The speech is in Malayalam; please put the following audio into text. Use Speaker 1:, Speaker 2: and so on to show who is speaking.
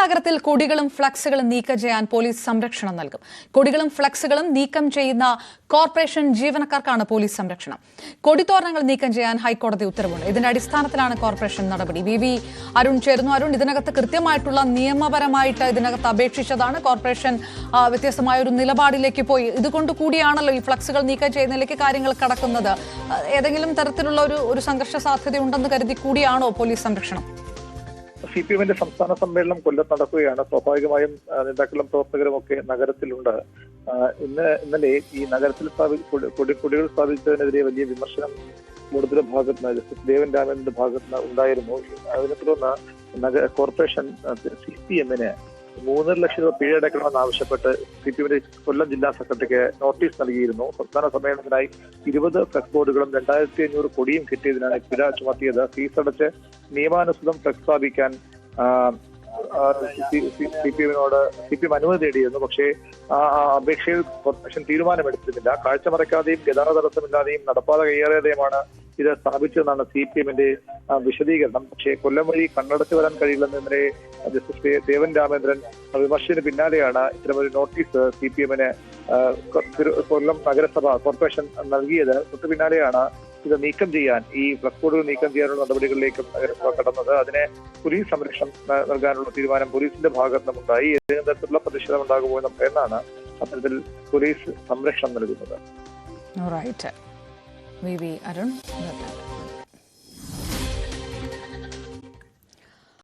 Speaker 1: നഗരത്തിൽ കൊടികളും ഫ്ലക്സുകളും നീക്കം ചെയ്യാൻ പോലീസ് സംരക്ഷണം നൽകും. കൊടികളും ഫ്ലക്സുകളും നീക്കം ചെയ്യുന്ന കോർപ്പറേഷൻ ജീവനക്കാർക്കാണ് പോലീസ് സംരക്ഷണം. കൊടിത്തോരണങ്ങൾ നീക്കം ചെയ്യാൻ ഹൈക്കോടതി ഉത്തരവുണ്ട്. ഇതിന്റെ അടിസ്ഥാനത്തിലാണ് കോർപ്പറേഷൻ നടപടി. വി വി അരുൺ ചേരുന്നു. അരുൺ ഇതിനകത്ത് കൃത്യമായിട്ടുള്ള നിയമപരമായിട്ട് ഇതിനകത്ത് അപേക്ഷിച്ചതാണ് കോർപ്പറേഷൻ. വ്യത്യസ്തമായ ഒരു നിലപാടിലേക്ക് പോയി. ഇതുകൊണ്ട് കൂടിയാണല്ലോ ഈ ഫ്ലക്സുകൾ നീക്കം ചെയ്യുന്നതിലേക്ക് കാര്യങ്ങൾ കടക്കുന്നത്. ഏതെങ്കിലും തരത്തിലുള്ള ഒരു ഒരു സംഘർഷ സാധ്യതയുണ്ടെന്ന് കരുതി കൂടിയാണോ പോലീസ് സംരക്ഷണം?
Speaker 2: സി പി എമ്മിന്റെ സംസ്ഥാന സമ്മേളനം കൊല്ലത്ത് നടക്കുകയാണ്. സ്വാഭാവികമായും നേതാക്കളും പ്രവർത്തകരും ഒക്കെ നഗരത്തിലുണ്ട്. ഇന്ന് ഇന്നലെ ഈ നഗരത്തിൽ കൊടികൾ സ്ഥാപിച്ചതിനെതിരെ വലിയ വിമർശനം കൂടുതലും ഭാഗത്ത് നിന്ന് ജസ്റ്റിസ് ദേവൻ രാമന്റെ ഭാഗത്ത് നിന്ന് ഉണ്ടായിരുന്നു. അതിനെ തുടർന്ന് നഗര കോർപ്പറേഷൻ സി പി എമ്മിന് മൂന്നര ലക്ഷം രൂപ പിഴ അടയ്ക്കണമെന്ന് ആവശ്യപ്പെട്ട് സി പി എമ്മിന്റെ കൊല്ലം ജില്ലാ സെക്രട്ടറിക്ക് നോട്ടീസ് നൽകിയിരുന്നു. സംസ്ഥാന സമ്മേളനത്തിനായി ഇരുപത് ഫ്ലക്സ് ബോർഡുകളും രണ്ടായിരത്തി അഞ്ഞൂറ് കൊടിയും കിട്ടിയതിനാണ് പിഴ ചുമത്തിയത്. ഫീസ് അടച്ച് നിയമാനുസൃതം ഫ്ലക്സ് സ്ഥാപിക്കാൻ സി പി എമ്മിനോട് സി പി എം അനുമതി തേടിയിരുന്നു പക്ഷേ ആ അപേക്ഷയിൽ കോർപ്പറേഷൻ തീരുമാനമെടുത്തിരുന്നില്ല. കാഴ്ച മറയ്ക്കാതെയും ഗതാഗത തടസ്സമില്ലാതെയും നടപ്പാത കയ്യേറിയതെയുമാണ് ഇത് സ്ഥാപിച്ചതെന്നാണ് സി പി എമ്മിന്റെ വിശദീകരണം. പക്ഷേ കൊല്ലം വഴി കണ്ണടച്ച് വരാൻ കഴിയില്ലെന്നതിനെ ജസ്റ്റിസ് ദേവൻ രാമേന്ദ്രൻ വിമർശനത്തിന് പിന്നാലെയാണ് ഇത്തരമൊരു നോട്ടീസ് സി പി എമ്മിന് കൊല്ലം നഗരസഭ കോർപ്പറേഷൻ നൽകിയത്. തൊട്ടു പിന്നാലെയാണ് ഇത് നീക്കം ചെയ്യാൻ ഈ ഫ്ലക്സ് ബോർഡുകൾ നീക്കം ചെയ്യാനുള്ള നടപടികളിലേക്കും നഗരസഭ കടന്നത്. അതിനെ പോലീസ് സംരക്ഷണം നൽകാനുള്ള തീരുമാനം പോലീസിന്റെ ഭാഗത്ത് നിന്നുണ്ടായി ഏതെങ്കിലും തരത്തിലുള്ള പ്രതിഷേധം ഉണ്ടാകുമോ എന്ന് എന്നാണ് അത്തരത്തിൽ പോലീസ് സംരക്ഷണം നൽകുന്നത്.
Speaker 1: Right we V Arun